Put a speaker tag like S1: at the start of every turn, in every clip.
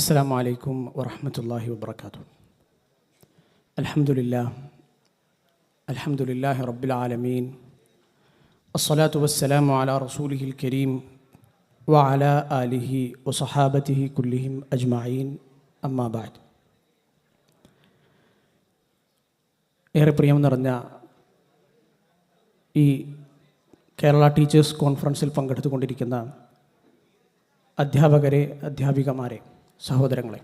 S1: السلام عليكم ورحمة الله وبركاته الحمد لله الحمد لله رب العالمين الصلاة والسلام على رسوله الكريم وعلى آله وصحابته كلهم أجمعين أما بعد ഏറെ പ്രിയം നിറഞ്ഞ ഈ കേരള ടീച്ചേഴ്സ് കോൺഫറൻസിൽ പങ്കെടുത്തുകൊണ്ടിരിക്കുന്ന അധ്യാപകരെ അധ്യാപികമാരെ സഹോദരങ്ങളെ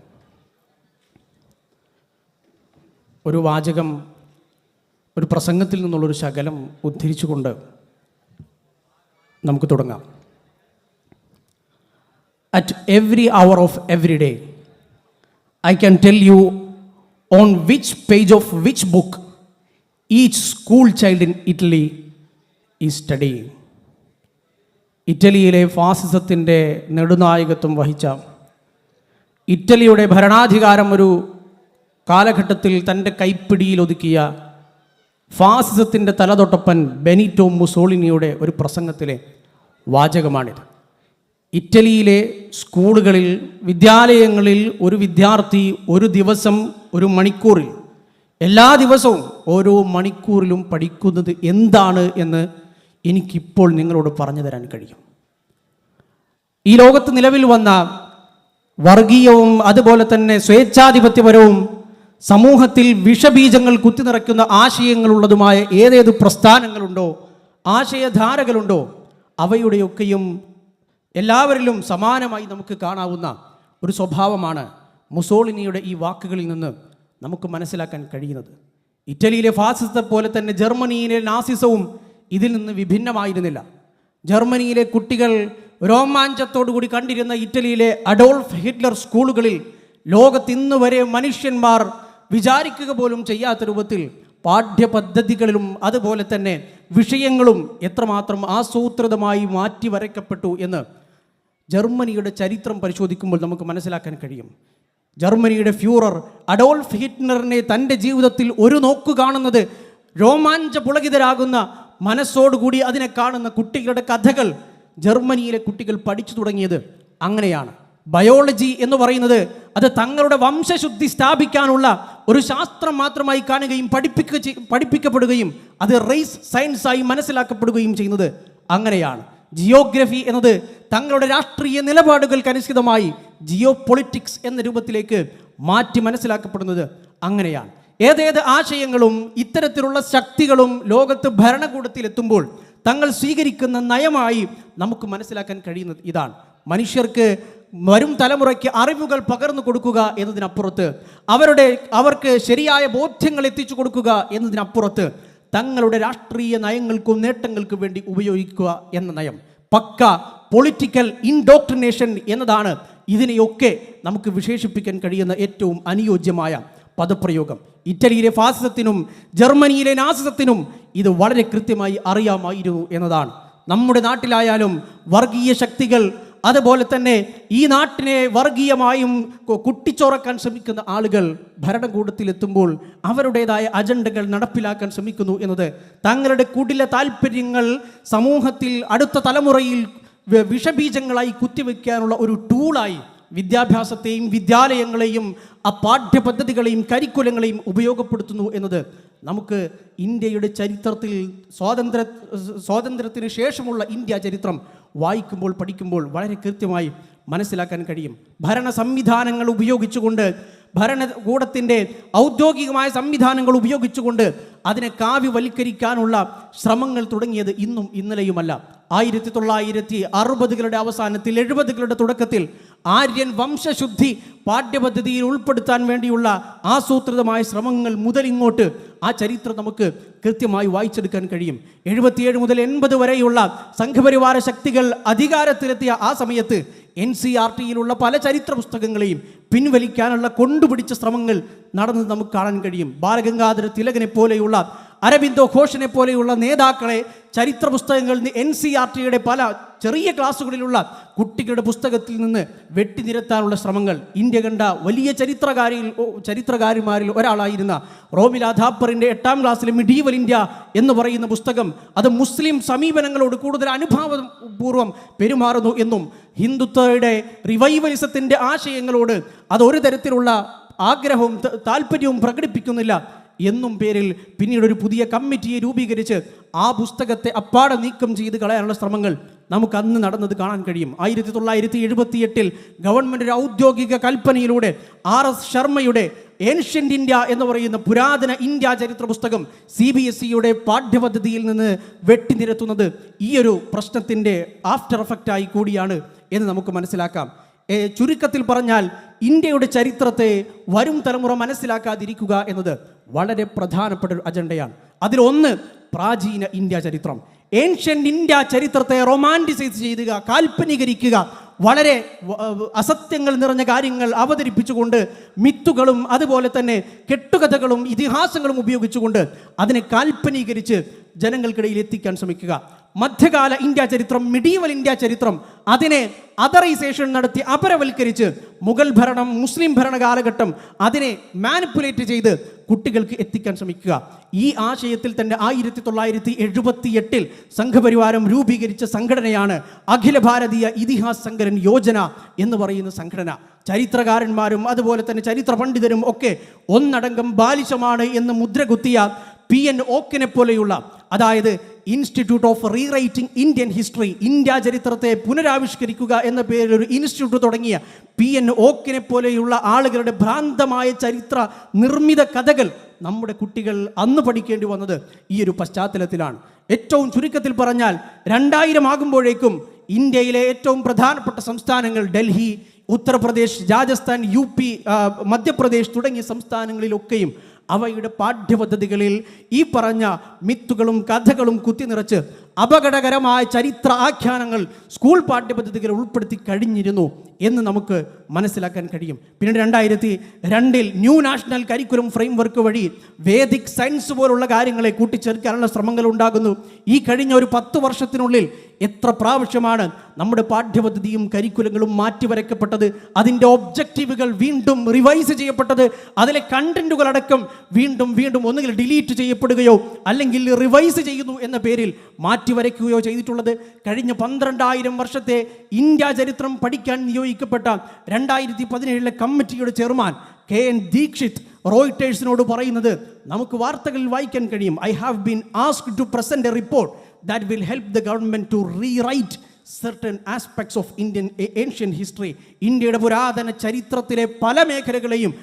S1: ഒരു വാചകം ഒരു പ്രസംഗത്തിൽ നിന്നുള്ളൊരു ശകലം ഉദ്ധരിച്ചുകൊണ്ട് നമുക്ക് തുടങ്ങാം. At every hour of every day I can tell you on which page of which book each school child in Italy ഈ സ്റ്റഡി ഇറ്റലിയിലെ ഫാസിസത്തിന്റെ നെടുനായകത്വം വഹിച്ച ഇറ്റലിയുടെ ഭരണാധികാരം ഒരു കാലഘട്ടത്തിൽ തന്റെ കൈപ്പിടിയിൽ ഒതുക്കിയ ഫാസിസത്തിന്റെ തലതൊട്ടപ്പൻ ബെനിറ്റോ മുസോളിനിയുടെ ഒരു പ്രസംഗത്തിലെ വാചകമാണിത്. ഇറ്റലിയിലെ സ്കൂളുകളിൽ വിദ്യാലയങ്ങളിൽ ഒരു വിദ്യാർത്ഥി ഒരു ദിവസം ഒരു മണിക്കൂറിൽ എല്ലാ ദിവസവും ഓരോ മണിക്കൂറിലും പഠിക്കുന്നത് എന്താണ് എന്ന് എനിക്കിപ്പോൾ നിങ്ങളോട് പറഞ്ഞു തരാൻ കഴിയും. ഈ ലോകത്ത് നിലവിൽ വന്ന വർഗീയവും അതുപോലെ തന്നെ സ്വേച്ഛാധിപത്യപരവും സമൂഹത്തിൽ വിഷബീജങ്ങൾ കുത്തിനിറയ്ക്കുന്ന ആശയങ്ങളുള്ളതുമായ ഏതേത് പ്രസ്ഥാനങ്ങളുണ്ടോ ആശയധാരകളുണ്ടോ അവയുടെയൊക്കെയും എല്ലാവരിലും സമാനമായി നമുക്ക് കാണാവുന്ന ഒരു സ്വഭാവമാണ് മുസോളിനിയുടെ ഈ വാക്കുകളിൽ നിന്ന് നമുക്ക് മനസ്സിലാക്കാൻ കഴിയുന്നത്. ഇറ്റലിയിലെ ഫാസിസത്തെ പോലെ തന്നെ ജർമ്മനിയിലെ നാസിസവും ഇതിൽ നിന്ന് വിഭിന്നമായിരുന്നില്ല. ജർമ്മനിയിലെ കുട്ടികൾ രോമാഞ്ചത്തോടുകൂടി കണ്ടിരുന്ന ഇറ്റലിയിലെ അഡോൾഫ് ഹിറ്റ്ലർ സ്കൂളുകളിൽ ലോകത്ത് ഇന്ന് വരെ മനുഷ്യന്മാർ വിചാരിക്കുക പോലും ചെയ്യാത്ത രൂപത്തിൽ പാഠ്യപദ്ധതികളിലും അതുപോലെ തന്നെ വിഷയങ്ങളും എത്രമാത്രം ആസൂത്രിതമായി മാറ്റി വരയ്ക്കപ്പെട്ടു എന്ന് ജർമ്മനിയുടെ ചരിത്രം പരിശോധിക്കുമ്പോൾ നമുക്ക് മനസ്സിലാക്കാൻ കഴിയും. ജർമ്മനിയുടെ ഫ്യൂറർ അഡോൾഫ് ഹിറ്റ്ലറിനെ തന്റെ ജീവിതത്തിൽ ഒരു നോക്കു കാണുന്നത് രോമാഞ്ച പുളകിതരാകുന്ന മനസ്സോടുകൂടി അതിനെ കാണുന്ന കുട്ടികളുടെ കഥകൾ ജർമ്മനിയിലെ കുട്ടികൾ പഠിച്ചു തുടങ്ങിയത് അങ്ങനെയാണ്. ബയോളജി എന്ന് പറയുന്നത് അത് തങ്ങളുടെ വംശശുദ്ധി സ്ഥാപിക്കാനുള്ള ഒരു ശാസ്ത്രം മാത്രമായി കാണുകയും പഠിപ്പിക്ക പഠിപ്പിക്കപ്പെടുകയും അത് റേസ് സയൻസായി മനസ്സിലാക്കപ്പെടുകയും ചെയ്യുന്നത് അങ്ങനെയാണ്. ജിയോഗ്രഫി എന്നത് തങ്ങളുടെ രാഷ്ട്രീയ നിലപാടുകൾക്കനുസൃതമായി ജിയോ പൊളിറ്റിക്സ് എന്ന രൂപത്തിലേക്ക് മാറ്റി മനസ്സിലാക്കപ്പെടുന്നത് അങ്ങനെയാണ്. ഏതേത് ആശയങ്ങളും ഇത്തരത്തിലുള്ള ശക്തികളും ലോകത്ത് ഭരണകൂടത്തിലെത്തുമ്പോൾ തങ്ങൾ സ്വീകരിക്കുന്ന നയമായി നമുക്ക് മനസ്സിലാക്കാൻ കഴിയുന്നത് ഇതാണ്. മനുഷ്യർക്ക് വരും തലമുറയ്ക്ക് അറിവുകൾ പകർന്നു കൊടുക്കുക എന്നതിനപ്പുറത്ത് അവരുടെ അവർക്ക് ശരിയായ ബോധ്യങ്ങൾ എത്തിച്ചു കൊടുക്കുക എന്നതിനപ്പുറത്ത് തങ്ങളുടെ രാഷ്ട്രീയ നയങ്ങൾക്കും നേട്ടങ്ങൾക്കും വേണ്ടി ഉപയോഗിക്കുക എന്ന നയം. പക്ക പൊളിറ്റിക്കൽ ഇൻഡോക്ട്രിനേഷൻ എന്നതാണ് ഇതിനെയൊക്കെ നമുക്ക് വിശേഷിപ്പിക്കാൻ കഴിയുന്ന ഏറ്റവും അനുയോജ്യമായ പദപ്രയോഗം. ഇറ്റലിയിലെ ഫാസിസത്തിനും ജർമ്മനിയിലെ നാസിസത്തിനും ഇത് വളരെ കൃത്യമായി അറിയാമായിരുന്നു എന്നതാണ്. നമ്മുടെ നാട്ടിലായാലും വർഗീയ ശക്തികൾ അതുപോലെ തന്നെ ഈ നാട്ടിനെ വർഗീയമായും കുട്ടിച്ചോറക്കാൻ ശ്രമിക്കുന്ന ആളുകൾ ഭരണകൂടത്തിലെത്തുമ്പോൾ അവരുടേതായ അജണ്ടകൾ നടപ്പിലാക്കാൻ ശ്രമിക്കുന്നു എന്നത് തങ്ങളുടെ കുടില താല്പര്യങ്ങൾ സമൂഹത്തിൽ അടുത്ത തലമുറയിൽ വിഷബീജങ്ങളായി കുത്തിവെക്കാനുള്ള ഒരു ടൂളായി വിദ്യാഭ്യാസത്തെയും വിദ്യാലയങ്ങളെയും ആ പാഠ്യപദ്ധതികളെയും കരിക്കുലങ്ങളെയും ഉപയോഗപ്പെടുത്തുന്നു എന്നത് നമുക്ക് ഇന്ത്യയുടെ ചരിത്രത്തിൽ സ്വാതന്ത്ര്യ സ്വാതന്ത്ര്യത്തിന് ശേഷമുള്ള ഇന്ത്യ ചരിത്രം വായിക്കുമ്പോൾ പഠിക്കുമ്പോൾ വളരെ കൃത്യമായി മനസ്സിലാക്കാൻ കഴിയും. ഭരണ സംവിധാനങ്ങൾ ഉപയോഗിച്ചുകൊണ്ട് ഭരണകൂടത്തിന്റെ ഔദ്യോഗികമായ സംവിധാനങ്ങൾ ഉപയോഗിച്ചുകൊണ്ട് അതിനെ കാവ്യവൽക്കരിക്കാനുള്ള ശ്രമങ്ങൾ തുടങ്ങിയത് ഇന്നും ഇന്നലെയുമല്ല. ആയിരത്തി തൊള്ളായിരത്തി അറുപതുകളുടെ അവസാനത്തിൽ എഴുപതുകളുടെ തുടക്കത്തിൽ ആര്യൻ വംശശുദ്ധി പാഠ്യപദ്ധതിയിൽ ഉൾപ്പെടുത്താൻ വേണ്ടിയുള്ള ആസൂത്രിതമായ ശ്രമങ്ങൾ മുതൽ ഇങ്ങോട്ട് ആ ചരിത്രം നമുക്ക് കൃത്യമായി വായിച്ചെടുക്കാൻ കഴിയും. എഴുപത്തിയേഴ് മുതൽ എൺപത് വരെയുള്ള സംഘപരിവാര ശക്തികൾ അധികാരത്തിലെത്തിയ ആ സമയത്ത് എൻ സി ആർ ടിയിലുള്ള പല ചരിത്ര പുസ്തകങ്ങളെയും പിൻവലിക്കാനുള്ള കൊണ്ടുപിടിച്ച ശ്രമങ്ങൾ നടന്നത് നമുക്ക് കാണാൻ കഴിയും. ബാലഗംഗാധര തിലകനെ പോലെയുള്ള അരബിന്ദോ ഘോഷിനെ പോലെയുള്ള നേതാക്കളെ ചരിത്ര പുസ്തകങ്ങളിൽ നിന്ന് എൻ സി ആർ ടിയുടെ പല ചെറിയ ക്ലാസ്സുകളിലുള്ള കുട്ടികളുടെ പുസ്തകത്തിൽ നിന്ന് വെട്ടിനിരത്താനുള്ള ശ്രമങ്ങൾ. ഇന്ത്യ കണ്ട വലിയ ചരിത്രകാരിയിൽ ചരിത്രകാരിമാരിൽ ഒരാളായിരുന്ന റോമിൽ അധാപ്പറിന്റെ എട്ടാം ക്ലാസ്സിലെ മിഡീവൽ ഇന്ത്യ എന്ന് പറയുന്ന പുസ്തകം അത് മുസ്ലിം സമീപനങ്ങളോട് കൂടുതൽ അനുഭാവപൂർവം പെരുമാറുന്നു എന്നും ഹിന്ദുത്വയുടെ റിവൈവലിസത്തിന്റെ ആശയങ്ങളോട് അത് ഒരു തരത്തിലുള്ള ആഗ്രഹവും താല്പര്യവും പ്രകടിപ്പിക്കുന്നില്ല എന്നും പേരിൽ പിന്നീട് ഒരു പുതിയ കമ്മിറ്റിയെ രൂപീകരിച്ച് ആ പുസ്തകത്തെ അപ്പാടെ നീക്കം ചെയ്ത് കളയാനുള്ള ശ്രമങ്ങൾ നമുക്ക് അന്ന് നടന്നത് കാണാൻ കഴിയും. ആയിരത്തി തൊള്ളായിരത്തി എഴുപത്തി എട്ടിൽ ഗവൺമെന്റ് ഒരു ഔദ്യോഗിക കൽപ്പനയിലൂടെ ആർ എസ് ശർമ്മയുടെ ഏൻഷ്യന്റ് ഇന്ത്യ എന്ന് പറയുന്ന പുരാതന ഇന്ത്യ ചരിത്ര പുസ്തകം സി ബി എസ് ഇയുടെ പാഠ്യപദ്ധതിയിൽ നിന്ന് വെട്ടിനിരത്തുന്നത് ഈയൊരു പ്രശ്നത്തിന്റെ ആഫ്റ്റർ എഫക്റ്റായി കൂടിയാണ് എന്ന് നമുക്ക് മനസ്സിലാക്കാം. ചുരുക്കത്തിൽ പറഞ്ഞാൽ ഇന്ത്യയുടെ ചരിത്രത്തെ വരും തലമുറ മനസ്സിലാക്കാതിരിക്കുക എന്നത് വളരെ പ്രധാനപ്പെട്ട ഒരു അജണ്ടയാണ്. അതിലൊന്ന് പ്രാചീന ഇന്ത്യ ചരിത്രം. ഏൻഷ്യൻ ഇന്ത്യ ചരിത്രത്തെ റൊമാന്റിസൈസ് ചെയ്യുക കാൽപ്പനികരിക്കുക. വളരെ അസത്യങ്ങൾ നിറഞ്ഞ കാര്യങ്ങൾ അവതരിപ്പിച്ചുകൊണ്ട് മിത്തുകളും അതുപോലെ തന്നെ കെട്ടുകഥകളും ഇതിഹാസങ്ങളും ഉപയോഗിച്ചുകൊണ്ട് അതിനെ കാൽപ്പനീകരിച്ച് ജനങ്ങൾക്കിടയിൽ എത്തിക്കാൻ ശ്രമിക്കുക. മധ്യകാല ഇന്ത്യ ചരിത്രം മിഡീവൽ ഇന്ത്യ ചരിത്രം അതിനെ അതറൈസേഷൻ നടത്തി അപരവൽക്കരിച്ച് മുഗൾ ഭരണം മുസ്ലിം ഭരണ കാലഘട്ടം അതിനെ മാനിപ്പുലേറ്റ് ചെയ്ത് കുട്ടികൾക്ക് എത്തിക്കാൻ ശ്രമിക്കുക. ഈ ആശയത്തിൽ തന്നെ ആയിരത്തി തൊള്ളായിരത്തി എഴുപത്തി എട്ടിൽ സംഘപരിവാരം രൂപീകരിച്ച സംഘടനയാണ് അഖില ഭാരതീയ ഇതിഹാസ സംഘടൻ യോജന എന്ന് പറയുന്ന സംഘടന. ചരിത്രകാരന്മാരും അതുപോലെ തന്നെ ചരിത്ര പണ്ഡിതരും ഒക്കെ ഒന്നടങ്കം ബാലിശമാണ് എന്ന് മുദ്ര കുത്തിയ പി എൻ ഓക്കിനെ പോലെയുള്ള അതായത് institute of rewriting Indian history India ചരിത്രത്തെ പുനരാവിഷ്കരിക്കുക എന്ന പേരിൽ ഒരു ഇൻസ്റ്റിറ്റ്യൂട്ട് തുടങ്ങിയ പി എൻ ഓക്കിനെ പോലെയുള്ള ആളുകളുടെ ഭ്രാന്തമായ ചരിത്ര നിർമ്മിത കഥകൾ നമ്മുടെ കുട്ടികൾ അന്ന് പഠിക്കേണ്ടി വന്നത് ഈ ഒരു പശ്ചാത്തലത്തിലാണ്. ഏറ്റവും ചുരുക്കത്തിൽ പറഞ്ഞാൽ രണ്ടായിരം ആകുമ്പോഴേക്കും ഇന്ത്യയിലെ ഏറ്റവും പ്രധാനപ്പെട്ട സംസ്ഥാനങ്ങൾ ഡൽഹി ഉത്തർപ്രദേശ് രാജസ്ഥാൻ യു പി മധ്യപ്രദേശ് തുടങ്ങിയ സംസ്ഥാനങ്ങളിലൊക്കെയും അവയുടെ പാഠ്യപദ്ധതികളിൽ ഈ പറഞ്ഞ മിത്തുകളും കഥകളും കുത്തി നിറച്ച് അപകടകരമായ ചരിത്ര ആഖ്യാനങ്ങൾ സ്കൂൾ പാഠ്യപദ്ധതികളിൽ ഉൾപ്പെടുത്തി കഴിഞ്ഞിരുന്നു. എന്ന് നമുക്ക് മനസ്സിലാക്കാൻ കഴിയും. പിന്നീട് രണ്ടായിരത്തി രണ്ടിൽ ന്യൂ നാഷണൽ കരിക്കുലം ഫ്രെയിംവർക്ക് വഴി വേദിക് സയൻസ് പോലുള്ള കാര്യങ്ങളെ കൂട്ടിച്ചേർക്കാനുള്ള ശ്രമങ്ങൾ ഉണ്ടാകുന്നു. ഈ കഴിഞ്ഞ ഒരു പത്ത് വർഷത്തിനുള്ളിൽ എത്ര പ്രാവശ്യമാണ് നമ്മുടെ പാഠ്യപദ്ധതിയും കരിക്കുലങ്ങളും മാറ്റിവരയ്ക്കപ്പെട്ടത് അതിന്റെ ഒബ്ജക്റ്റീവുകൾ വീണ്ടും റിവൈസ് ചെയ്യപ്പെട്ടത്? അതിലെ കണ്ടന്റുകൾ അടക്കം വീണ്ടും വീണ്ടും ഒന്നുകിൽ ഡിലീറ്റ് ചെയ്യപ്പെടുകയോ അല്ലെങ്കിൽ റിവൈസ് ചെയ്യുന്നു എന്ന പേരിൽ മാറ്റിവരയ്ക്കുകയോ ചെയ്തിട്ടുള്ളത്. കഴിഞ്ഞ പന്ത്രണ്ടായിരം വർഷത്തെ ഇന്ത്യ ചരിത്രം പഠിക്കാൻ നിയോഗിക്കപ്പെട്ട രണ്ടായിരത്തി പതിനേഴിലെ കമ്മിറ്റിയുടെ ചെയർമാൻ കെ എൻ ദീക്ഷിത് റോയിട്ടേഴ്സിനോട് പറയുന്നത് നമുക്ക് വാർത്തകളിൽ വായിക്കാൻ കഴിയും. I have been ask to present a report that will help the government to rewrite certain aspects of Indian Asian history ഇന്ത്യയുടെ പുരാതന ചരിത്രത്തിലെ പല മേഖലകളെയും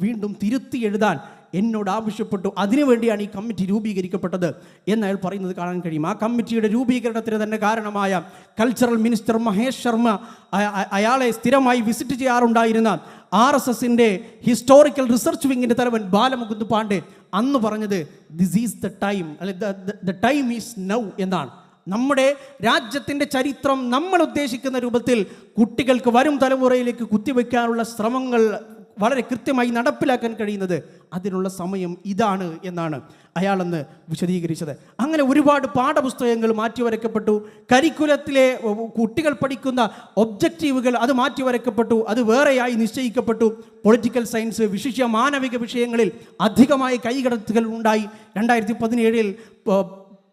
S1: വീണ്ടും തിരുത്തി എഴുതാൻ എന്നോട് ആവശ്യപ്പെട്ടു അതിനുവേണ്ടിയാണ് ഈ കമ്മിറ്റി രൂപീകരിക്കപ്പെട്ടത് എന്ന് അയാൾ പറയുന്നത് കാണാൻ കഴിയും. ആ കമ്മിറ്റിയുടെ രൂപീകരണത്തിന് തന്നെ കാരണമായ കൾച്ചറൽ മിനിസ്റ്റർ മഹേഷ് ശർമ്മ അയ- അയ- അയാളെ സ്ഥിരമായി വിസിറ്റ് ചെയ്യാറുണ്ടായിരുന്ന ആർ എസ് എസിന്റെ ഹിസ്റ്റോറിക്കൽ റിസർച്ച് വിങ്ങിന്റെ തലവൻ ബാലമുകുന്ദ് പാണ്ഡെ അന്ന് പറഞ്ഞത് ദിസ് ഈസ് ദ ടൈം അല്ലെ ദ ടൈം ഈസ് നൗ എന്നാണ്. നമ്മുടെ രാജ്യത്തിന്റെ ചരിത്രം നമ്മൾ ഉദ്ദേശിക്കുന്ന രൂപത്തിൽ കുട്ടികൾക്ക് വരും തലമുറയിലേക്ക് കുത്തിവെക്കാനുള്ള ശ്രമങ്ങൾ വളരെ കൃത്യമായി നടപ്പിലാക്കാൻ കഴിയുന്നത് അതിനുള്ള സമയം ഇതാണ് എന്നാണ് അയാളെന്ന് വിശദീകരിച്ചത്. അങ്ങനെ ഒരുപാട് പാഠപുസ്തകങ്ങൾ മാറ്റിവരക്കപ്പെട്ടു. കരിക്കുലത്തിലെ കുട്ടികൾ പഠിക്കുന്ന ഒബ്ജക്റ്റീവുകൾ അത് മാറ്റിവരക്കപ്പെട്ടു. അത് വേറെയായി നിശ്ചയിക്കപ്പെട്ടു. പൊളിറ്റിക്കൽ സയൻസ് വിശിഷ്യ മാനവിക വിഷയങ്ങളിൽ അധികമായ കൈകടത്തുകൾ ഉണ്ടായി. രണ്ടായിരത്തി പതിനേഴിൽ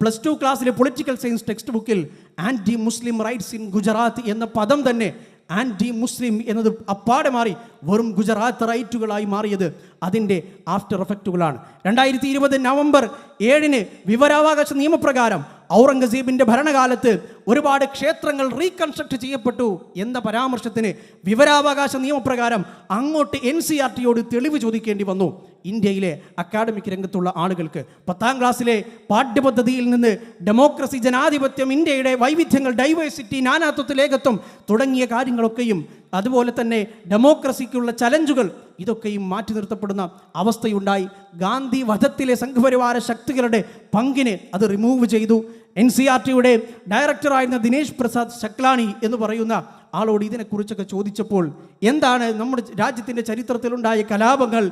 S1: പ്ലസ് ടു ക്ലാസ്സിലെ പൊളിറ്റിക്കൽ സയൻസ് ടെക്സ്റ്റ് ബുക്കിൽ anti Muslim riots in Gujarat എന്ന പദം തന്നെ ആന്റി മുസ്ലിം എന്നത് അപ്പാടെ മാറി വെറും ഗുജറാത്ത് റൈറ്റുകളായി മാറിയത് അതിന്റെ ആഫ്റ്റർ എഫക്റ്റുകളാണ് രണ്ടായിരത്തി ഇരുപത് നവംബർ ഏഴിന് വിവരാവകാശ നിയമപ്രകാരം ഔറംഗസീബിന്റെ ഭരണകാലത്ത് ഒരുപാട് ക്ഷേത്രങ്ങൾ റീകൺസ്ട്രക്ട് ചെയ്യപ്പെട്ടു എന്ന പരാമർശത്തിന് വിവരാവകാശ നിയമപ്രകാരം അങ്ങോട്ട് എൻ സി ആർ ടിയോട് തെളിവ് ചോദിക്കേണ്ടി വന്നു. ഇന്ത്യയിലെ അക്കാഡമിക് രംഗത്തുള്ള ആളുകൾക്ക് പത്താം ക്ലാസ്സിലെ പാഠ്യപദ്ധതിയിൽ നിന്ന് ഡെമോക്രസി ജനാധിപത്യം ഇന്ത്യയുടെ വൈവിധ്യങ്ങൾ ഡൈവേഴ്സിറ്റി നാനാത്വത്തിൽ ഏകത്വം തുടങ്ങിയ കാര്യങ്ങളൊക്കെയും അതുപോലെ തന്നെ ഡെമോക്രസിക്കുള്ള ചലഞ്ചുകൾ ഇതൊക്കെയും മാറ്റി നിർത്തപ്പെടുന്ന അവസ്ഥയുണ്ടായി. ഗാന്ധി വധത്തിലെ സംഘപരിവാര ശക്തികളുടെ പങ്കിനെ അത് റിമൂവ് ചെയ്തു. എൻ സി ആർ ടിയുടെ ഡയറക്ടറായിരുന്ന ദിനേശ് പ്രസാദ് ശക്ലാണി എന്ന് പറയുന്ന ആളോട് ഇതിനെക്കുറിച്ചൊക്കെ ചോദിച്ചപ്പോൾ എന്താണ് നമ്മുടെ രാജ്യത്തിന്റെ ചരിത്രത്തിലുണ്ടായ കലാപങ്ങൾ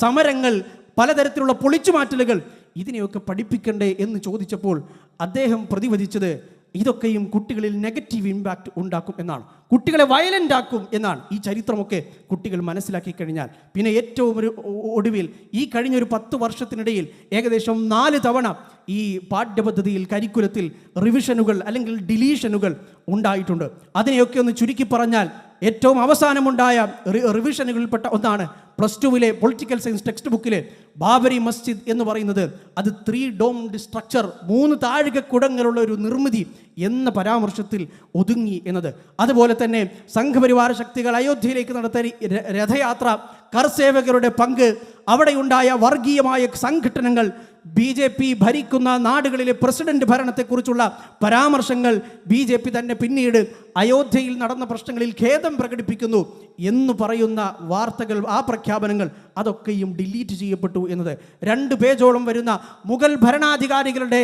S1: സമരങ്ങൾ പലതരത്തിലുള്ള പൊളിച്ചുമാറ്റലുകൾ ഇതിനെയൊക്കെ പഠിപ്പിക്കണ്ടേ എന്ന് ചോദിച്ചപ്പോൾ അദ്ദേഹം പ്രതിവദിച്ചത് ഇതൊക്കെയും കുട്ടികളിൽ നെഗറ്റീവ് ഇമ്പാക്റ്റ് ഉണ്ടാക്കും എന്നാണ്. കുട്ടികളെ വയലന്റ് ആക്കും എന്നാണ് ഈ ചരിത്രമൊക്കെ കുട്ടികൾ മനസ്സിലാക്കി കഴിഞ്ഞാൽ. പിന്നെ ഏറ്റവും ഒരു ഒടുവിൽ ഈ കഴിഞ്ഞൊരു പത്ത് വർഷത്തിനിടയിൽ ഏകദേശം നാല് തവണ ഈ പാഠ്യപദ്ധതിയിൽ കരിക്കുലത്തിൽ റിവിഷനുകൾ അല്ലെങ്കിൽ ഡിലീഷനുകൾ ഉണ്ടായിട്ടുണ്ട്. അതിനെയൊക്കെ ഒന്ന് ചുരുക്കി പറഞ്ഞാൽ ഏറ്റവും അവസാനമുണ്ടായ റിവിഷനുകളിൽപ്പെട്ട ഒന്നാണ് plus ടുവിലെ political science textbook Babri Masjid എന്ന് പറയുന്നത് അത് ത്രീ ഡോംഡ് സ്ട്രക്ചർ മൂന്ന് താഴികക്കുടങ്ങളുള്ള ഒരു നിർമ്മിതി എന്ന പരാമർശത്തിൽ ഒതുങ്ങി എന്നത്. അതുപോലെ തന്നെ സംഘപരിവാര ശക്തികൾ അയോധ്യയിലേക്ക് നടത്തിയ രഥയാത്ര കർസേവകരുടെ പങ്ക് അവിടെയുണ്ടായ വർഗീയമായ സംഘടനകൾ ബി ജെ പി ഭരിക്കുന്ന നാടുകളിലെ പ്രസിഡന്റ് ഭരണത്തെക്കുറിച്ചുള്ള പരാമർശങ്ങൾ ബി ജെ പി തന്നെ പിന്നീട് അയോധ്യയിൽ നടന്ന പ്രശ്നങ്ങളിൽ ഖേദം പ്രകടിപ്പിക്കുന്നു എന്ന് പറയുന്ന വാർത്തകൾ ആ പ്രഖ്യാപനങ്ങൾ അതൊക്കെയും ഡിലീറ്റ് ചെയ്യപ്പെട്ടു എന്നത്. രണ്ട് പേജോളം വരുന്ന മുഗൾ ഭരണാധികാരികളുടെ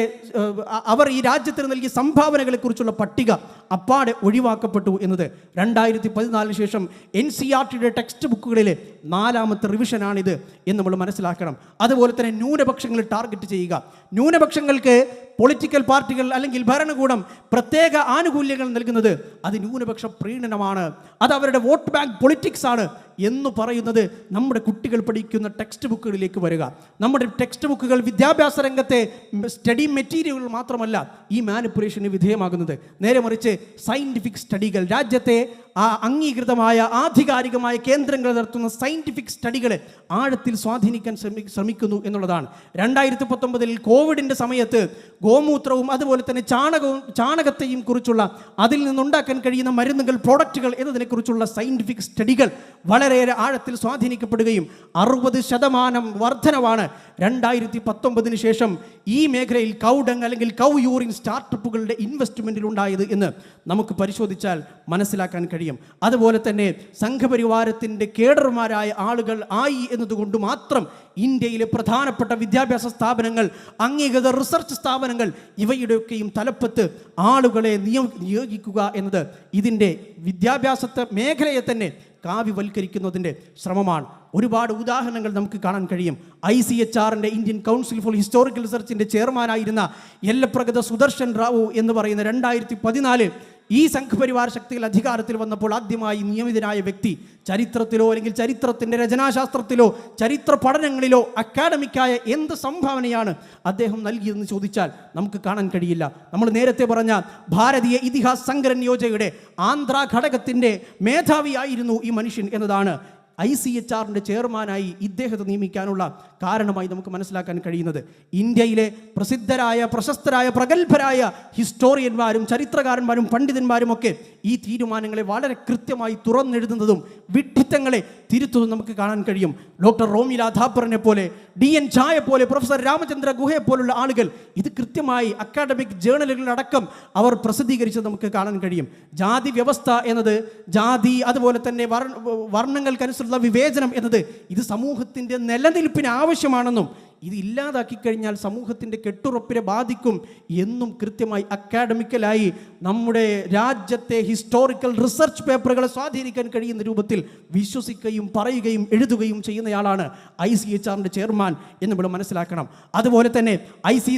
S1: അവർ ഈ രാജ്യത്തിന് നൽകിയ സംഭാവനകളെക്കുറിച്ചുള്ള പട്ടിക അപ്പാടെ ഒഴിവാക്കപ്പെട്ടു എന്നത്. രണ്ടായിരത്തി പതിനാലിന് ശേഷം എൻ സി ആർ ടിയുടെ ടെക്സ്റ്റ് ബുക്കുകളിലെ നാലാമത്തെ റിവിഷനാണിത് എന്ന് നമ്മൾ മനസ്സിലാക്കണം. അതുപോലെ തന്നെ ന്യൂനപക്ഷങ്ങളെ ടാർഗറ്റ് ചെയ്യുക. ന്യൂനപക്ഷങ്ങൾക്ക് പൊളിറ്റിക്കൽ പാർട്ടികൾ അല്ലെങ്കിൽ ഭരണകൂടം പ്രത്യേക ആനുകൂല്യങ്ങൾ നൽകുന്നത് അത് ന്യൂനപക്ഷ പ്രീണനമാണ്. അത് അവരുടെ വോട്ട് ബാങ്ക് പൊളിറ്റിക്സ് ആണ് എന്ന് പറയുന്നത് നമ്മുടെ കുട്ടികൾ പഠിക്കുന്ന ടെക്സ്റ്റ് ബുക്കുകളിലേക്ക് വരിക. നമ്മുടെ ടെക്സ്റ്റ് ബുക്കുകൾ വിദ്യാഭ്യാസ രംഗത്തെ സ്റ്റഡി മെറ്റീരിയലുകൾ മാത്രമല്ല ഈ മാനിപ്പുലേഷന് വിധേയമാകുന്നത്. നേരെ മറിച്ച് സയന്റിഫിക് സ്റ്റഡികൾ. രാജ്യത്തെ ആ അംഗീകൃതമായ ആധികാരികമായ കേന്ദ്രങ്ങൾ നടത്തുന്ന സയന്റിഫിക് സ്റ്റഡികളെ ആഴത്തിൽ സ്വാധീനിക്കാൻ ശ്രമി ശ്രമിക്കുന്നു എന്നുള്ളതാണ്. രണ്ടായിരത്തി പത്തൊമ്പതിൽ കോവിഡിന്റെ സമയത്ത് ഗോമൂത്രവും അതുപോലെ തന്നെ ചാണകവും ചാണകത്തെയും കുറിച്ചുള്ള അതിൽ നിന്നുണ്ടാക്കാൻ കഴിയുന്ന മരുന്നുകൾ പ്രോഡക്റ്റുകൾ എന്നതിനെക്കുറിച്ചുള്ള സയന്റിഫിക് സ്റ്റഡികൾ വളരെയേറെ ആഴത്തിൽ സ്വാധീനിക്കപ്പെടുകയും അറുപത് ശതമാനം വർധനവാണ് രണ്ടായിരത്തി പത്തൊമ്പതിന് ശേഷം ഈ മേഖലയിൽ കൗഡങ് അല്ലെങ്കിൽ കൗ യൂറിൻ സ്റ്റാർട്ടപ്പുകളുടെ ഇൻവെസ്റ്റ്മെന്റിൽ ഉണ്ടായത് എന്ന് നമുക്ക് പരിശോധിച്ചാൽ മനസ്സിലാക്കാൻ കഴിയും. അതുപോലെ തന്നെ സംഘപരിവാരത്തിന്റെ കേഡർമാരായ ആളുകൾ ആയി എന്നതുകൊണ്ട് മാത്രം ഇന്ത്യയിലെ പ്രധാനപ്പെട്ട വിദ്യാഭ്യാസ സ്ഥാപനങ്ങൾ അംഗീകൃത റിസർച്ച് സ്ഥാപനങ്ങൾ ഇവയുടെയൊക്കെയും തലപ്പത്ത് ആളുകളെ നിയോ നിയോഗിക്കുക എന്നത് ഇതിന്റെ വിദ്യാഭ്യാസത്തെ മേഖലയെ തന്നെ കാവ്യവൽക്കരിക്കുന്നതിന്റെ ശ്രമമാണ്. ഒരുപാട് ഉദാഹരണങ്ങൾ നമുക്ക് കാണാൻ കഴിയും. ഐ സി എച്ച് ആറിന്റെ ഇന്ത്യൻ കൗൺസിൽ ഫോർ ഹിസ്റ്റോറിക്കൽ റിസർച്ചിന്റെ ചെയർമാനായിരുന്ന യല്ലപ്രഗത സുദർശൻ റാവു എന്ന് പറയുന്ന രണ്ടായിരത്തി പതിനാല് ഈ സംഘപരിവാർ ശക്തികൾ അധികാരത്തിൽ വന്നപ്പോൾ ആദ്യമായി നിയമിതനായ വ്യക്തി ചരിത്രത്തിലോ അല്ലെങ്കിൽ ചരിത്രത്തിന്റെ രചനാശാസ്ത്രത്തിലോ ചരിത്ര പഠനങ്ങളിലോ അക്കാഡമിക്കായ എന്ത് സംഭാവനയാണ് അദ്ദേഹം നൽകിയതെന്ന് ചോദിച്ചാൽ നമുക്ക് കാണാൻ കഴിയില്ല. നമ്മൾ നേരത്തെ പറഞ്ഞ ഭാരതീയ ഇതിഹാസ സങ്കരൻ യോജയുടെ ആന്ധ്രാ ഘടകത്തിന്റെ മേധാവിയായിരുന്നു ഈ മനുഷ്യൻ എന്നതാണ് ഐ സി എച്ച് ആറിന്റെ ചെയർമാനായി ഇദ്ദേഹത്തെ നിയമിക്കാനുള്ള കാരണമായി നമുക്ക് മനസ്സിലാക്കാൻ കഴിയുന്നത്. ഇന്ത്യയിലെ പ്രസിദ്ധരായ പ്രശസ്തരായ പ്രഗത്ഭരായ ഹിസ്റ്റോറിയന്മാരും ചരിത്രകാരന്മാരും പണ്ഡിതന്മാരും ഒക്കെ ഈ തീരുമാനങ്ങളെ വളരെ കൃത്യമായി തുറന്നെഴുതുന്നതും വിഡ്ഢിത്തങ്ങളെ തിരുത്തുന്നതും നമുക്ക് കാണാൻ കഴിയും. ഡോക്ടർ റോമി ധാപ്പറിനെ പോലെ ഡി എൻ ഝായെ പോലെ പ്രൊഫസർ രാമചന്ദ്ര ഗുഹയെ പോലുള്ള ആളുകൾ ഇത് കൃത്യമായി അക്കാഡമിക് ജേണലുകളിലടക്കം അവർ പ്രസിദ്ധീകരിച്ചത് നമുക്ക് കാണാൻ കഴിയും. ജാതി വ്യവസ്ഥ എന്നത് ജാതി അതുപോലെ തന്നെ വർണ വർണങ്ങൾക്കനുസരിച്ചുള്ള വിവേചനം എന്നത് ഇത് സമൂഹത്തിന്റെ നിലനിൽപ്പിന് ആവശ്യമാണെന്നും ഇത് ഇല്ലാതാക്കി കഴിഞ്ഞാൽ സമൂഹത്തിന്റെ കെട്ടുറപ്പിനെ ബാധിക്കും എന്നും കൃത്യമായി അക്കാഡമിക്കലായി നമ്മുടെ രാജ്യത്തെ ഹിസ്റ്റോറിക്കൽ റിസർച്ച് പേപ്പറുകളെ സ്വാധീനിക്കാൻ കഴിയുന്ന രൂപത്തിൽ വിശ്വസിക്കുകയും പറയുകയും എഴുതുകയും ചെയ്യുന്നയാളാണ് ഐ സി എച്ച് ആറിന്റെ ചെയർമാൻ എന്ന് നമ്മൾ മനസ്സിലാക്കണം. അതുപോലെ തന്നെ I C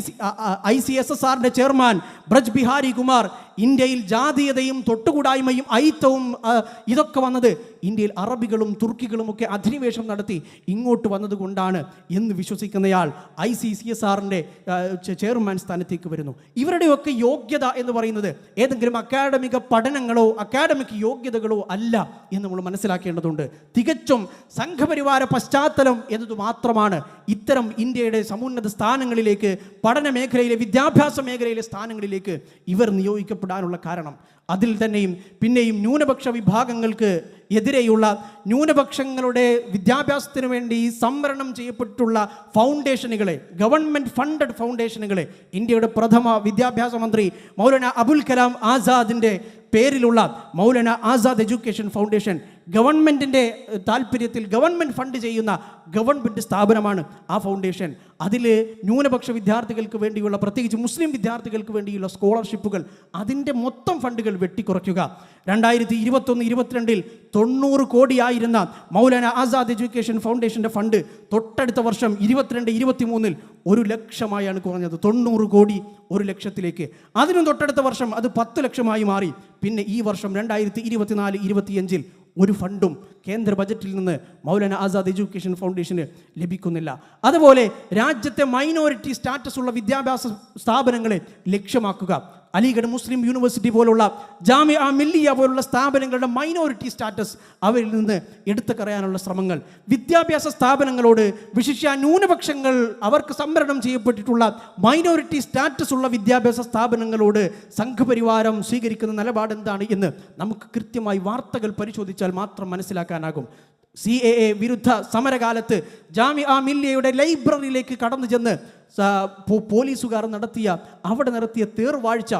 S1: I C S S ആറിന്റെ ചെയർമാൻ ബ്രജ് ബിഹാരി കുമാർ ഇന്ത്യയിൽ ജാതീയതയും തൊട്ടുകൂടായ്മയും ഐത്തവും ഇതൊക്കെ വന്നത് ഇന്ത്യയിൽ അറബികളും തുർക്കികളും ഒക്കെ അധിനിവേശം നടത്തി ഇങ്ങോട്ട് വന്നതുകൊണ്ടാണ് എന്ന് വിശ്വസിക്കുന്നയാൾ ഐ സി സി എസ് ആറിന്റെ ചെയർമാൻ സ്ഥാനത്തേക്ക് വരുന്നു. ഇവരുടെയൊക്കെ യോഗ്യത എന്ന് പറയുന്നത് ഏതെങ്കിലും അക്കാഡമിക പഠനങ്ങളോ അക്കാഡമിക് യോഗ്യതകളോ അല്ല എന്ന് നമ്മൾ മനസ്സിലാക്കേണ്ടതുണ്ട്. തികച്ചും സംഘപരിവാര പശ്ചാത്തലം എന്നത് മാത്രമാണ് ഇത്തരം ഇന്ത്യയുടെ സമുന്നത സ്ഥാനങ്ങളിലേക്ക് പഠന മേഖലയിലെ വിദ്യാഭ്യാസ മേഖലയിലെ സ്ഥാനങ്ങളിലേക്ക് ഇവർ നിയോഗിക്കപ്പെടാനുള്ള കാരണം. അതിൽ തന്നെയും പിന്നെയും ന്യൂനപക്ഷ വിഭാഗങ്ങൾക്ക് എതിരെയുള്ള ന്യൂനപക്ഷങ്ങളുടെ വിദ്യാഭ്യാസത്തിന് വേണ്ടി സംവരണം ചെയ്യപ്പെട്ടുള്ള ഫൗണ്ടേഷനുകളെ ഗവൺമെന്റ് ഫണ്ടഡ് ഫൗണ്ടേഷനുകളെ ഇന്ത്യയുടെ പ്രഥമ വിദ്യാഭ്യാസ മന്ത്രി മൗലാന അബുൽ കലാം ആസാദിന്റെ പേരിലുള്ള മൗലാന ആസാദ് എഡ്യൂക്കേഷൻ ഫൗണ്ടേഷൻ ഗവൺമെന്റിന്റെ താല്പര്യത്തിൽ ഗവൺമെന്റ് ഫണ്ട് ചെയ്യുന്ന ഗവൺമെന്റ് സ്ഥാപനമാണ് ആ ഫൗണ്ടേഷൻ. അതിൽ ന്യൂനപക്ഷ വിദ്യാർത്ഥികൾക്ക് വേണ്ടിയുള്ള പ്രത്യേകിച്ച് മുസ്ലിം വിദ്യാർത്ഥികൾക്ക് വേണ്ടിയുള്ള സ്കോളർഷിപ്പുകൾ അതിന്റെ മൊത്തം ഫണ്ടുകൾ വെട്ടിക്കുറയ്ക്കുക. രണ്ടായിരത്തി ഇരുപത്തൊന്ന് ഇരുപത്തിരണ്ടിൽ തൊണ്ണൂറ് കോടിയായിരുന്ന മൗലാന ആസാദ് എഡ്യൂക്കേഷൻ ഫൗണ്ടേഷന്റെ ഫണ്ട് തൊട്ടടുത്ത വർഷം ഇരുപത്തിരണ്ട് ഇരുപത്തിമൂന്നിൽ ഒരു ലക്ഷമായാണ് കുറഞ്ഞത്. തൊണ്ണൂറ് കോടി ഒരു ലക്ഷത്തിലേക്ക്. അതിനും തൊട്ടടുത്ത വർഷം അത് പത്ത് ലക്ഷമായി മാറി. പിന്നെ ഈ വർഷം രണ്ടായിരത്തി ഇരുപത്തിനാല് ഇരുപത്തിയഞ്ചിൽ ഒരു ഫണ്ടും കേന്ദ്ര ബജറ്റിൽ നിന്ന് മൗലാന ആസാദ് എഡ്യൂക്കേഷൻ ഫൗണ്ടേഷന് ലഭിക്കുന്നില്ല. അതുപോലെ രാജ്യത്തെ മൈനോറിറ്റി സ്റ്റാറ്റസ് ഉള്ള വിദ്യാഭ്യാസ സ്ഥാപനങ്ങളെ ലക്ഷ്യമാക്കുക. അലിഗഡ് മുസ്ലിം യൂണിവേഴ്സിറ്റി പോലുള്ള ജാമിയ മില്ലിയ പോലുള്ള സ്ഥാപനങ്ങളുടെ മൈനോറിറ്റി സ്റ്റാറ്റസ് അവരിൽ നിന്ന് എടുത്തു കറയാനുള്ള ശ്രമങ്ങൾ. വിദ്യാഭ്യാസ സ്ഥാപനങ്ങളോട് വിശിഷ്യ ന്യൂനപക്ഷങ്ങൾ അവർക്ക് സംവരണം ചെയ്യപ്പെട്ടിട്ടുള്ള മൈനോറിറ്റി സ്റ്റാറ്റസ് ഉള്ള വിദ്യാഭ്യാസ സ്ഥാപനങ്ങളോട് സംഘപരിവാരം സ്വീകരിക്കുന്ന നിലപാട് എന്താണ് എന്ന് നമുക്ക് കൃത്യമായി വാർത്തകൾ പരിശോധിച്ചാൽ മാത്രം മനസ്സിലാക്കാനാകും. സി എ എ വിരുദ്ധ സമരകാലത്ത് ജാമി ആ മില്ലിയയുടെ ലൈബ്രറിയിലേക്ക് കടന്നു ചെന്ന് പോലീസുകാർ നടത്തിയ അവിടെ നടത്തിയ തേർവാഴ്ച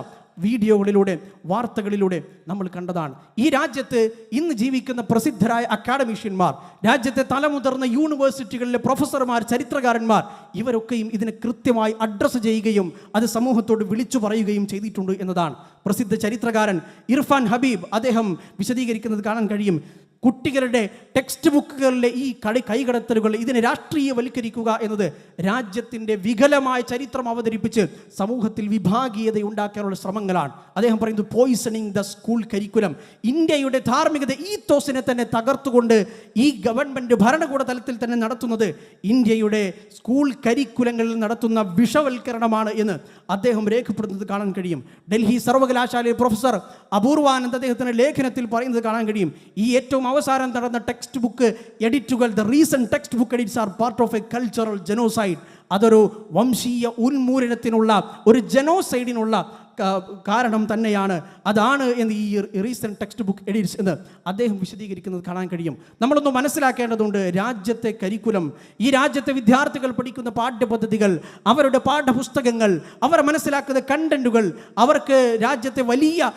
S1: വീഡിയോകളിലൂടെ വാർത്തകളിലൂടെ നമ്മൾ കണ്ടതാണ്. ഈ രാജ്യത്ത് ഇന്ന് ജീവിക്കുന്ന പ്രസിദ്ധരായ അക്കാഡമീഷ്യന്മാർ രാജ്യത്തെ തലമുതിർന്ന യൂണിവേഴ്സിറ്റികളിലെ പ്രൊഫസർമാർ ചരിത്രകാരന്മാർ ഇവരൊക്കെയും ഇതിനെ കൃത്യമായി അഡ്രസ്സ് ചെയ്യുകയും അത് സമൂഹത്തോട് വിളിച്ചു പറയുകയും ചെയ്തിട്ടുണ്ട് എന്നതാണ്. പ്രസിദ്ധ ചരിത്രകാരൻ ഇർഫാൻ ഹബീബ് അദ്ദേഹം വിശദീകരിക്കുന്നത് കാണാൻ കഴിയും. കുട്ടികളുടെ ടെക്സ്റ്റ് ബുക്കുകളിലെ ഈ കളി കൈകടത്തലുകൾ ഇതിനെ രാഷ്ട്രീയവൽക്കരിക്കുക എന്നത് രാജ്യത്തിന്റെ വികലമായ ചരിത്രം അവതരിപ്പിച്ച് സമൂഹത്തിൽ വിഭാഗീയത ഉണ്ടാക്കാനുള്ള ശ്രമങ്ങളാണ്. അദ്ദേഹം പറയുന്നത് പോയിസണിങ് ദ സ്കൂൾ കരിക്കുലം ഇന്ത്യയുടെ ധാർമ്മികത ഈ തോസിനെ തന്നെ തകർത്തുകൊണ്ട് ഈ ഗവൺമെന്റ് ഭരണകൂട തലത്തിൽ തന്നെ നടത്തുന്നത് ഇന്ത്യയുടെ സ്കൂൾ കരിക്കുലങ്ങളിൽ നടത്തുന്ന വിഷവൽക്കരണമാണ് എന്ന് അദ്ദേഹം രേഖപ്പെടുത്തുന്നത് കാണാൻ കഴിയും. ഡൽഹി സർവകലാശാലയിൽ പ്രൊഫസർ അപൂർവാനന്ദ് അദ്ദേഹത്തിന്റെ ലേഖനത്തിൽ പറയുന്നത് കാണാൻ കഴിയും. ഈ ഏറ്റവും അവസാനം നടന്ന text book എഡിറ്റുകൾ the recent text book edits are part of a cultural genocide അതൊരു വംശീയ ഉന്മൂലനത്തിനുള്ള ഒരു ജനോസൈഡിനുള്ള കാരണം തന്നെയാണ്. അതാണ് എന്ന് ഈ റീസെന്റ് ടെക്സ്റ്റ് ബുക്ക് എഡിറ്റ്സ് എന്ന് അദ്ദേഹം വിശദീകരിക്കുന്നത് കാണാൻ കഴിയും. നമ്മളൊന്ന് മനസ്സിലാക്കേണ്ടതുണ്ട് രാജ്യത്തെ കരിക്കുലം ഈ രാജ്യത്തെ വിദ്യാർത്ഥികൾ പഠിക്കുന്ന പാഠ്യപദ്ധതികൾ അവരുടെ പാഠപുസ്തകങ്ങൾ അവർ മനസ്സിലാക്കുന്ന കണ്ടന്റുകൾ അവർക്ക് രാജ്യത്തെ വലിയ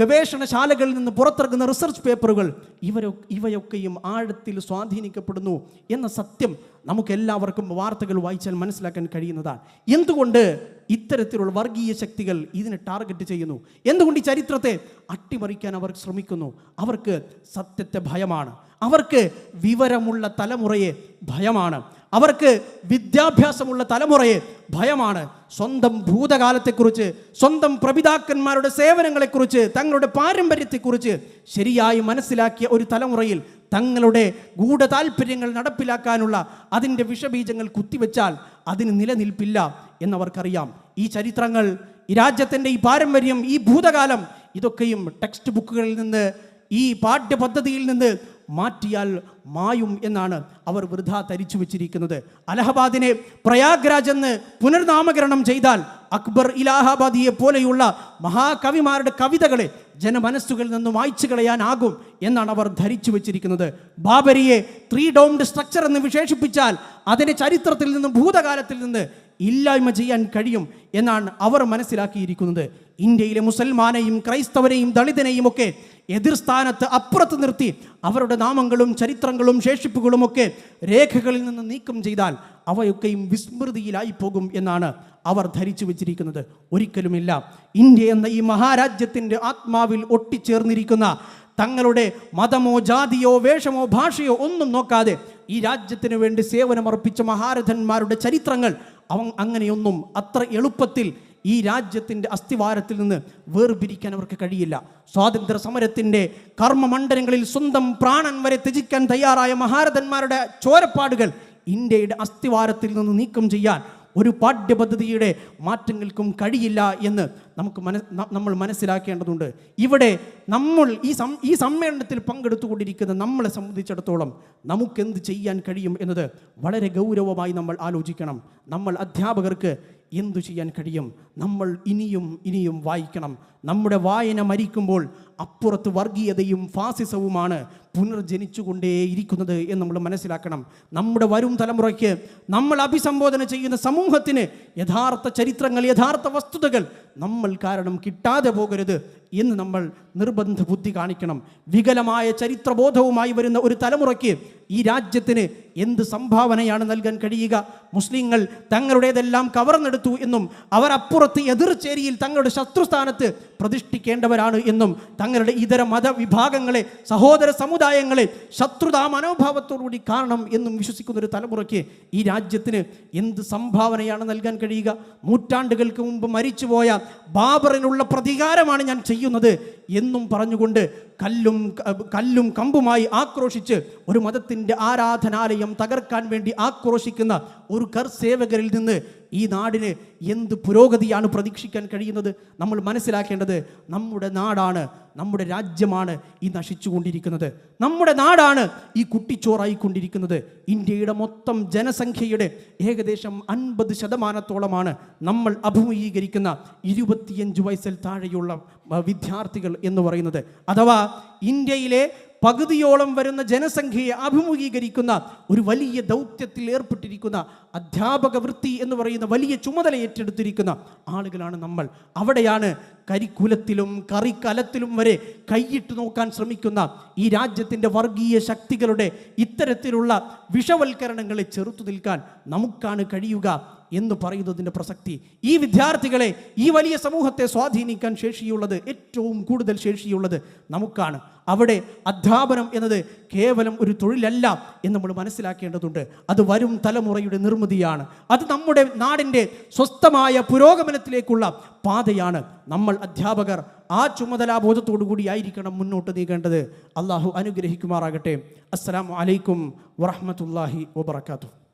S1: ഗവേഷണശാലകളിൽ നിന്ന് പുറത്തിറങ്ങുന്ന റിസർച്ച് പേപ്പറുകൾ ഇവരൊ ഇവയൊക്കെയും ആഴത്തിൽ സ്വാധീനിക്കപ്പെടുന്നു എന്ന സത്യം നമുക്കെല്ലാവർക്കും വാർത്തകൾ വായിച്ചാൽ മനസ്സിലാക്കാൻ കഴിയുന്നതാണ്. എന്തുകൊണ്ട് ഇത്തരത്തിലുള്ള വർഗീയ ശക്തികൾ ഇതിനെ ടാർഗറ്റ് ചെയ്യുന്നു? എന്തുകൊണ്ട് ഈ ചരിത്രത്തെ അട്ടിമറിക്കാൻ അവർ ശ്രമിക്കുന്നു? അവർക്ക് സത്യത്തെ ഭയമാണ്. അവർക്ക് വിവരമുള്ള തലമുറയെ ഭയമാണ്. അവർക്ക് വിദ്യാഭ്യാസമുള്ള തലമുറയെ ഭയമാണ്. സ്വന്തം ഭൂതകാലത്തെക്കുറിച്ച് സ്വന്തം പ്രപിതാക്കന്മാരുടെ സേവനങ്ങളെക്കുറിച്ച് തങ്ങളുടെ പാരമ്പര്യത്തെക്കുറിച്ച് ശരിയായി മനസ്സിലാക്കിയ ഒരു തലമുറയിൽ തങ്ങളുടെ ഗൂഢ താല്പര്യങ്ങൾ നടപ്പിലാക്കാനുള്ള അതിന്റെ വിഷബീജങ്ങൾ കുത്തിവെച്ചാൽ അതിന് നിലനിൽപ്പില്ല എന്നവർക്കറിയാം. ഈ ചരിത്രങ്ങൾ ഈ രാജ്യത്തിന്റെ ഈ പാരമ്പര്യം ഈ ഭൂതകാലം ഇതൊക്കെയും ടെക്സ്റ്റ് ബുക്കുകളിൽ നിന്ന് ഈ പാഠ്യപദ്ധതിയിൽ നിന്ന് മാറ്റിയാൽ മായും എന്നാണ് അവർ വൃഥ ധരിച്ചു വെച്ചിരിക്കുന്നത്. അലഹബാദിനെ പ്രയാഗ്രാജ് എന്ന് പുനർനാമകരണം ചെയ്താൽ അക്ബർ ഇലാഹാബാദിയെ പോലെയുള്ള മഹാകവിമാരുടെ കവിതകളെ ജനമനസ്സുകളിൽ നിന്നും മായ്ച്ചു കളയാനാകും എന്നാണ് അവർ ധരിച്ചു വെച്ചിരിക്കുന്നത്. ബാബരിയെ ത്രീ ഡോംഡ് സ്ട്രക്ചർ എന്ന് വിശേഷിപ്പിച്ചാൽ അതിനെ ചരിത്രത്തിൽ നിന്നും ഭൂതകാലത്തിൽ നിന്ന് ഇല്ലായ്മ ചെയ്യാൻ കഴിയും എന്നാണ് അവർ മനസ്സിലാക്കിയിരിക്കുന്നത്. ഇന്ത്യയിലെ മുസൽമാനെയും ക്രൈസ്തവരെയും ദളിതനെയും ഒക്കെ എതിർസ്ഥാനത്ത് അപ്പുറത്ത് നിർത്തി അവരുടെ നാമങ്ങളും ചരിത്രങ്ങളും ശേഷിപ്പുകളും ഒക്കെ രേഖകളിൽ നിന്ന് നീക്കം ചെയ്താൽ അവയൊക്കെയും വിസ്മൃതിയിലായി പോകും എന്നാണ് അവർ ധരിച്ചു വച്ചിരിക്കുന്നത്. ഒരിക്കലുമില്ല. ഇന്ത്യ എന്ന ഈ മഹാരാജ്യത്തിന്റെ ആത്മാവിൽ ഒട്ടിച്ചേർന്നിരിക്കുന്ന തങ്ങളുടെ മതമോ ജാതിയോ വേഷമോ ഭാഷയോ ഒന്നും നോക്കാതെ ഈ രാജ്യത്തിന് വേണ്ടി സേവനമർപ്പിച്ച മഹാരഥന്മാരുടെ ചരിത്രങ്ങൾ അവ അങ്ങനെയൊന്നും അത്ര എളുപ്പത്തിൽ ഈ രാജ്യത്തിന്റെ അസ്ഥിവാരത്തിൽ നിന്ന് വേർപിരിക്കാൻ അവർക്ക് കഴിയില്ല. സ്വാതന്ത്ര്യ സമരത്തിന്റെ കർമ്മമണ്ഡലങ്ങളിൽ സ്വന്തം പ്രാണൻ വരെ ത്യജിക്കാൻ തയ്യാറായ മഹാരഥന്മാരുടെ ചോരപ്പാടുകൾ ഇന്ത്യയുടെ അസ്ഥിവാരത്തിൽ നിന്ന് നീക്കം ചെയ്യാൻ ഒരു പാഠ്യപദ്ധതിയുടെ മാറ്റങ്ങൾക്കും കഴിയില്ല എന്ന് നമുക്ക് മന നമ്മൾ മനസ്സിലാക്കേണ്ടതുണ്ട്. ഇവിടെ നമ്മൾ ഈ സം ഈ സമ്മേളനത്തിൽ പങ്കെടുത്തുകൊണ്ടിരിക്കുന്ന നമ്മളെ സംബന്ധിച്ചിടത്തോളം നമുക്കെന്ത് ചെയ്യാൻ കഴിയും എന്നത് വളരെ ഗൗരവമായി നമ്മൾ ആലോചിക്കണം. നമ്മൾ അധ്യാപകർക്ക് എന്തു ചെയ്യാൻ കഴിയും? നമ്മൾ ഇനിയും ഇനിയും വായിക്കണം. നമ്മുടെ വായന മരിക്കുമ്പോൾ അപ്പുറത്ത് വർഗീയതയും ഫാസിസവുമാണ് പുനർജനിച്ചുകൊണ്ടേയിരിക്കുന്നത് എന്ന് നമ്മൾ മനസ്സിലാക്കണം. നമ്മുടെ വരും തലമുറയ്ക്ക് നമ്മൾ അഭിസംബോധന ചെയ്യുന്ന സമൂഹത്തിന് യഥാർത്ഥ ചരിത്രങ്ങൾ യഥാർത്ഥ വസ്തുതകൾ നമ്മൾ കാരണം കിട്ടാതെ പോകരുത് എന്ന് നമ്മൾ നിർബന്ധ ബുദ്ധി കാണിക്കണം. വികലമായ ചരിത്രബോധവുമായി വരുന്ന ഒരു തലമുറയ്ക്ക് ഈ രാജ്യത്തിന് എന്ത് സംഭാവനയാണ് നൽകാൻ കഴിയുക? മുസ്ലിങ്ങൾ തങ്ങളുടേതെല്ലാം കവർന്നെടുത്തു എന്നും അവർ അപ്പുറത്ത് എതിർചേരിയിൽ തങ്ങളുടെ ശത്രുസ്ഥാനത്ത് പ്രതിഷ്ഠിക്കേണ്ടവരാണ് എന്നും തങ്ങളുടെ ഇതര മതവിഭാഗങ്ങളെ സഹോദര സമുദായങ്ങളെ ശത്രുതാ മനോഭാവത്തോടുകൂടി കാരണം എന്നും വിശ്വസിക്കുന്ന ഒരു തലമുറയ്ക്ക് ഈ രാജ്യത്തിന് എന്ത് സംഭാവനയാണ് നൽകാൻ കഴിയുക? നൂറ്റാണ്ടുകൾക്ക് മുമ്പ് മരിച്ചുപോയ ബാബറിനുള്ള പ്രതികാരമാണ് ഞാൻ ചെയ്യുന്നത് എന്നും പറഞ്ഞുകൊണ്ട് കല്ലും കല്ലും കമ്പുമായി ആക്രോശിച്ച് ഒരു മതത്തിന്റെ ആരാധനാലയം തകർക്കാൻ വേണ്ടി ആക്രോശിക്കുന്ന ഒരു കർസേവകരിൽ നിന്ന് ഈ നാടിന് എന്ത് പുരോഗതിയാണ് പ്രതീക്ഷിക്കാൻ കഴിയുന്നത്? നമ്മൾ മനസ്സിലാക്കേണ്ടത് നമ്മുടെ നാടാണ് നമ്മുടെ രാജ്യമാണ് ഈ നശിച്ചുകൊണ്ടിരിക്കുന്നത്. നമ്മുടെ നാടാണ് ഈ കുട്ടിച്ചോറായിക്കൊണ്ടിരിക്കുന്നത്. ഇന്ത്യയുടെ മൊത്തം ജനസംഖ്യയുടെ ഏകദേശം അൻപത് ശതമാനത്തോളമാണ് നമ്മൾ അഭിമുഖീകരിക്കുന്ന ഇരുപത്തിയഞ്ച് വയസ്സിൽ താഴെയുള്ള വിദ്യാർത്ഥികൾ എന്ന് പറയുന്നത്. അഥവാ ഇന്ത്യയിലെ പകുതിയോളം വരുന്ന ജനസംഖ്യയെ അഭിമുഖീകരിക്കുന്ന ഒരു വലിയ ദൗത്യത്തിൽ ഏർപ്പെട്ടിരിക്കുന്ന അധ്യാപക വൃത്തി എന്ന് പറയുന്ന വലിയ ചുമതല ഏറ്റെടുത്തിരിക്കുന്ന ആളുകളാണ് നമ്മൾ. അവിടെയാണ് കരിക്കുലത്തിലും കറിക്കലത്തിലും വരെ കൈയിട്ട് നോക്കാൻ ശ്രമിക്കുന്ന ഈ രാജ്യത്തിന്റെ വർഗീയ ശക്തികളുടെ ഇത്തരത്തിലുള്ള വിഷവൽക്കരണങ്ങളെ ചെറുത്തു നിൽക്കാൻ നമുക്കാണ് കഴിയുക. എന്ന് പറയുന്നതിന്റെ പ്രസക്തി ഈ വിദ്യാർത്ഥികളെ ഈ വലിയ സമൂഹത്തെ സ്വാധീനിക്കാൻ ശേഷിയുള്ളത് ഏറ്റവും കൂടുതൽ ശേഷിയുള്ളത് നമുക്കാണ്. അവിടെ അധ്യാപനം എന്നത് കേവലം ഒരു തൊഴിലല്ല എന്ന് നമ്മൾ മനസ്സിലാക്കേണ്ടതുണ്ട്. അത് വരും തലമുറയുടെ നിർമ്മിതിയാണ്. അത് നമ്മുടെ നാടിന്റെ സ്വസ്ഥമായ പുരോഗമനത്തിലേക്കുള്ള പാതയാണ്. നമ്മൾ അധ്യാപകർ ആ ചുമതലാബോധത്തോടു കൂടി ആയിരിക്കണം മുന്നോട്ട് നീങ്ങേണ്ടത്. അള്ളാഹു അനുഗ്രഹിക്കുമാറാകട്ടെ. അസ്സാം വലൈക്കും വറഹ്മത്തുള്ളാഹി വബറകാതുഹു.